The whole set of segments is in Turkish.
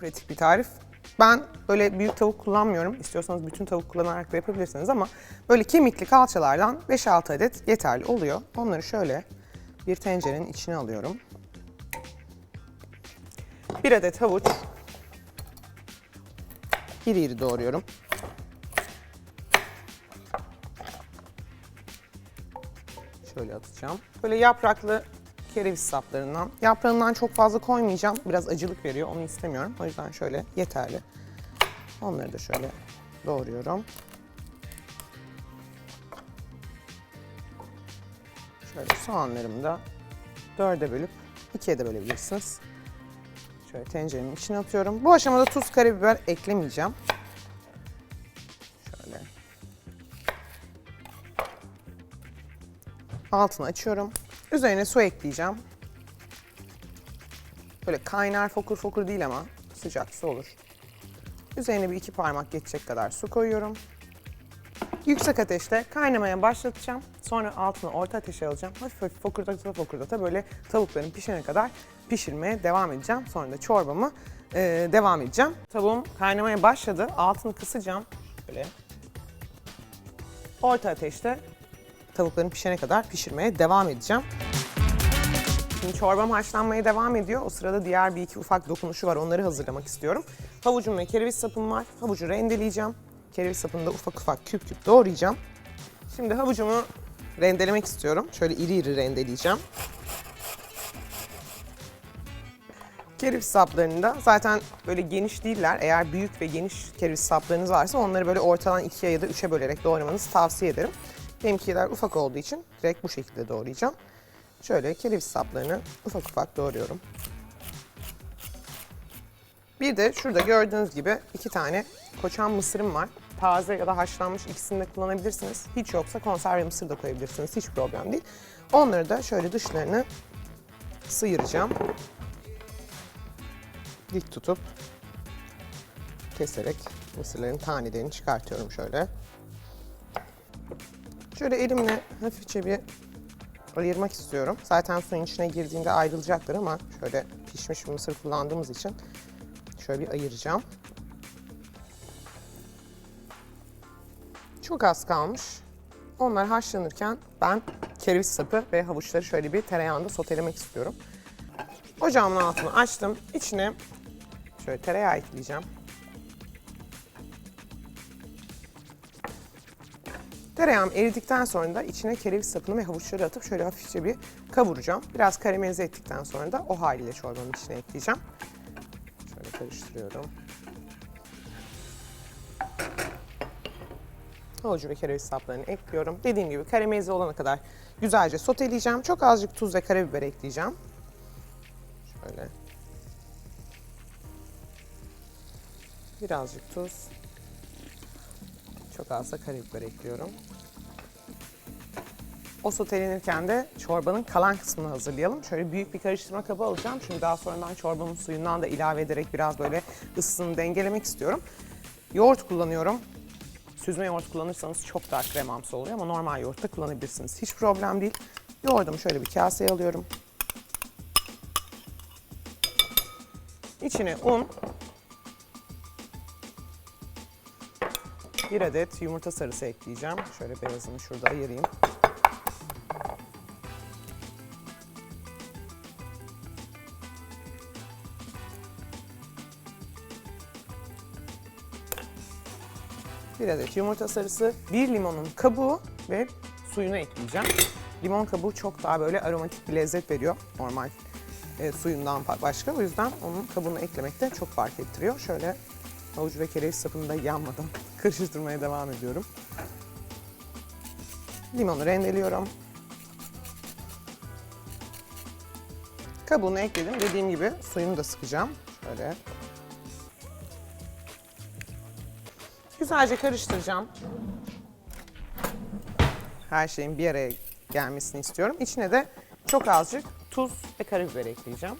pratik bir tarif. Ben böyle büyük tavuk kullanmıyorum. İstiyorsanız bütün tavuk kullanarak da yapabilirsiniz ama böyle kemikli kalçalardan 5-6 adet yeterli oluyor. Onları şöyle bir tencerenin içine alıyorum. Bir adet havuç. İri iri doğruyorum. Şöyle atacağım. Böyle yapraklı kereviz saplarından. Yaprağından çok fazla koymayacağım. Biraz acılık veriyor. Onu istemiyorum. O yüzden şöyle yeterli. Onları da şöyle doğruyorum. Şöyle soğanlarımı da dörde bölüp ikiye de bölebilirsiniz. Şöyle tencerenin içine atıyorum. Bu aşamada tuz, karabiber eklemeyeceğim. Şöyle. Altını açıyorum. Üzerine su ekleyeceğim. Böyle kaynar fokur fokur değil ama sıcak su olur. Üzerine bir iki parmak geçecek kadar su koyuyorum. Yüksek ateşte kaynamaya başlatacağım. Sonra altını orta ateşe alacağım. Hafif hafif fokurdata fokurdata böyle tavukların pişene kadar pişirmeye devam edeceğim. Sonra da çorbamı e, devam edeceğim. Tavuğum kaynamaya başladı. Altını kısacağım. Böyle orta ateşte tavukların pişene kadar pişirmeye devam edeceğim. Şimdi çorbam haşlanmaya devam ediyor. O sırada diğer bir iki ufak dokunuşu var. Onları hazırlamak istiyorum. Havucum ve kereviz sapım var. Havucu rendeleyeceğim. Kereviz sapını da ufak ufak küp küp doğrayacağım. Şimdi havucumu rendelemek istiyorum. Şöyle iri iri rendeleyeceğim. Kereviz saplarını da zaten böyle geniş değiller. Eğer büyük ve geniş kereviz saplarınız varsa onları böyle ortadan ikiye ya da üçe bölerek doğramanızı tavsiye ederim. Benimkiler ufak olduğu için direkt bu şekilde doğrayacağım. Şöyle kereviz saplarını ufak ufak doğruyorum. Bir de şurada gördüğünüz gibi iki tane koçan mısırım var. Taze ya da haşlanmış ikisini de kullanabilirsiniz. Hiç yoksa konserve mısır da koyabilirsiniz. Hiç problem değil. Onları da şöyle dışlarını sıyıracağım. Dik tutup keserek mısırların tanelerini çıkartıyorum şöyle. Şöyle elimle hafifçe bir ayırmak istiyorum. Zaten suyun içine girdiğinde ayrılacaktır ama şöyle pişmiş mısır kullandığımız için şöyle bir ayıracağım. Çok az kalmış. Onlar haşlanırken ben kereviz sapı ve havuçları şöyle bir tereyağında sotelemek istiyorum. Ocağımın altını açtım. İçine şöyle tereyağı ekleyeceğim. Tereyağım eridikten sonra da içine kereviz sapını ve havuçları atıp şöyle hafifçe bir kavuracağım. Biraz karamelize ettikten sonra da o haliyle çorbanın içine ekleyeceğim. Şöyle karıştırıyorum. Havucu ve kereviz saplarını ekliyorum. Dediğim gibi karamelize olana kadar güzelce soteleyeceğim. Çok azıcık tuz ve karabiber ekleyeceğim. Şöyle. Birazcık tuz. Çok az da karabiber ekliyorum. O sotelenirken de çorbanın kalan kısmını hazırlayalım. Şöyle büyük bir karıştırma kabı alacağım. Çünkü daha sonradan çorbanın suyundan da ilave ederek biraz böyle ısısını dengelemek istiyorum. Yoğurt kullanıyorum. Süzme yoğurt kullanırsanız çok daha kremamsı oluyor ama normal yoğurt da kullanabilirsiniz. Hiç problem değil. Yoğurdumu şöyle bir kaseye alıyorum. İçine un, bir adet yumurta sarısı ekleyeceğim. Şöyle beyazını şurada ayırayım. Bir adet yumurta sarısı, bir limonun kabuğu ve suyunu ekleyeceğim. Limon kabuğu çok daha böyle aromatik bir lezzet veriyor normal e, suyundan başka. O yüzden onun kabuğunu eklemek de çok fark ettiriyor. Şöyle havuç ve kereviz sapını da yanmadan karıştırmaya devam ediyorum. Limonu rendeliyorum. Kabuğunu ekledim. Dediğim gibi suyunu da sıkacağım. Şöyle. Güzelce karıştıracağım. Her şeyin bir araya gelmesini istiyorum. İçine de çok azıcık tuz ve karabiber ekleyeceğim.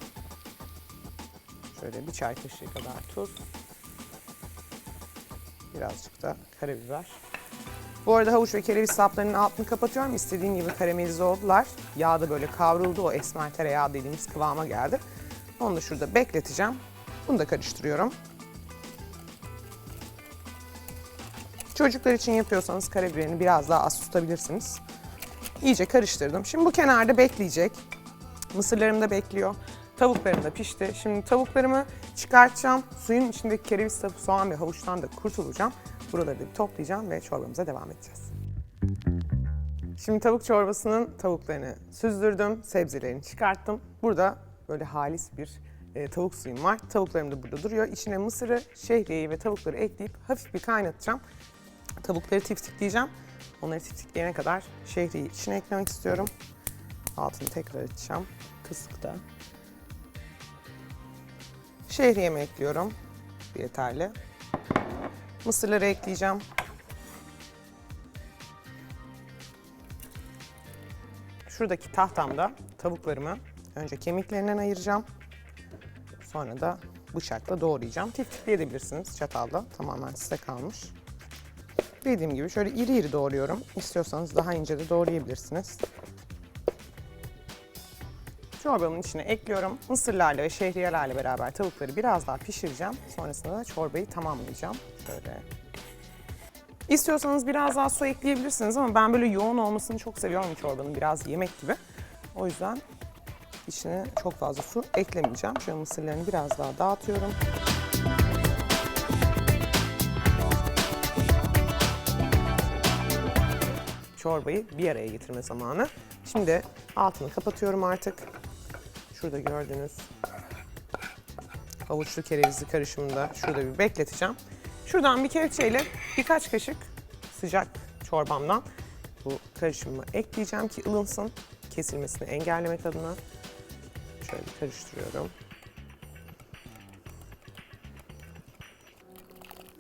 Şöyle bir çay kaşığı kadar tuz. Birazcık da karabiber. Bu arada havuç ve kereviz saplarının altını kapatıyorum. İstediğim gibi karamelize oldular. Yağ da böyle kavruldu. O esmer tereyağı dediğimiz kıvama geldi. Onu da şurada bekleteceğim. Bunu da karıştırıyorum. Çocuklar için yapıyorsanız karabiberini biraz daha az tutabilirsiniz. İyice karıştırdım. Şimdi bu kenarda bekleyecek. Mısırlarım da bekliyor. Tavuklarım da pişti. Şimdi tavuklarımı çıkartacağım. Suyun içindeki kereviz soğan ve havuçtan da kurtulacağım. Buraları da bir toplayacağım ve çorbamıza devam edeceğiz. Şimdi tavuk çorbasının tavuklarını süzdürdüm, sebzelerini çıkarttım. Burada böyle halis bir e, tavuk suyum var. Tavuklarım da burada duruyor. İçine mısırı, şehriyeyi ve tavukları ekleyip hafif bir kaynatacağım. Tavukları tiftikleyeceğim. Onları tiftikleyene kadar şehriyeyi içine eklemek istiyorum. Altını tekrar açacağım. Kısıkta. Şehriyemi ekliyorum. Yeterli. Mısırları ekleyeceğim. Şuradaki tahtamda tavuklarımı önce kemiklerinden ayıracağım. Sonra da bıçakla doğrayacağım. Tiftikleyebilirsiniz çatalla. Tamamen size kalmış. Dediğim gibi şöyle iri iri doğruyorum. İstiyorsanız daha ince de doğrayabilirsiniz. Çorbamın içine ekliyorum. Mısırlarla ve şehriyelerle beraber tavukları biraz daha pişireceğim. Sonrasında da çorbayı tamamlayacağım. Şöyle. İstiyorsanız biraz daha su ekleyebilirsiniz ama ben böyle yoğun olmasını çok seviyorum çorbanın biraz yemek gibi. O yüzden içine çok fazla su eklemeyeceğim. Şöyle mısırlarını biraz daha dağıtıyorum. Çorbayı bir araya getirme zamanı. Şimdi altını kapatıyorum artık. Şurada gördüğünüz havuçlu kerevizli karışımında şurada bir bekleteceğim. Şuradan bir kepçeyle birkaç kaşık sıcak çorbamdan bu karışımı ekleyeceğim ki ılınsın. Kesilmesini engellemek adına. Şöyle karıştırıyorum.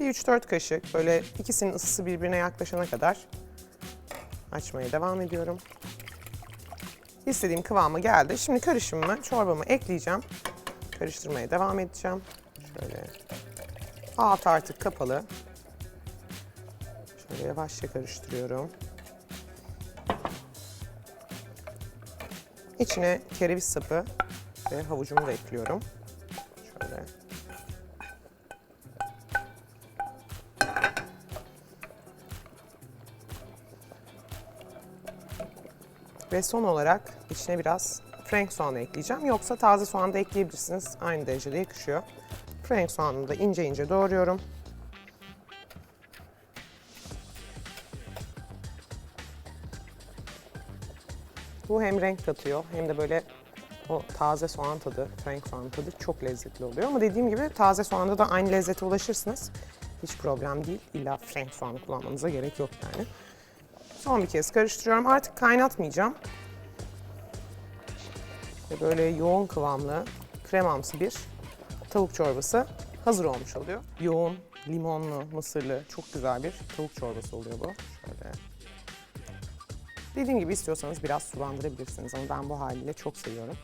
Bir 3-4 kaşık böyle ikisinin ısısı birbirine yaklaşana kadar açmaya devam ediyorum. İstediğim kıvama geldi. Şimdi karışımımı, çorbamı ekleyeceğim. Karıştırmaya devam edeceğim. Şöyle. Alt artık kapalı. Şöyle yavaşça karıştırıyorum. İçine kereviz sapı ve havucumu da ekliyorum. Ve son olarak içine biraz frank soğanı ekleyeceğim. Yoksa taze soğan da ekleyebilirsiniz. Aynı derecede yakışıyor. Frank soğanını da ince ince doğruyorum. Bu hem renk katıyor hem de böyle o taze soğan tadı, frank soğan tadı çok lezzetli oluyor. Ama dediğim gibi taze soğanda da aynı lezzete ulaşırsınız. Hiç problem değil. İlla frank soğanı kullanmanıza gerek yok yani. Son bir kez karıştırıyorum. Artık kaynatmayacağım. Ve böyle yoğun kıvamlı, kremamsı bir tavuk çorbası hazır olmuş oluyor. Yoğun, limonlu, mısırlı, çok güzel bir tavuk çorbası oluyor bu. Şöyle. Dediğim gibi istiyorsanız biraz sulandırabilirsiniz ama ben bu haliyle çok seviyorum.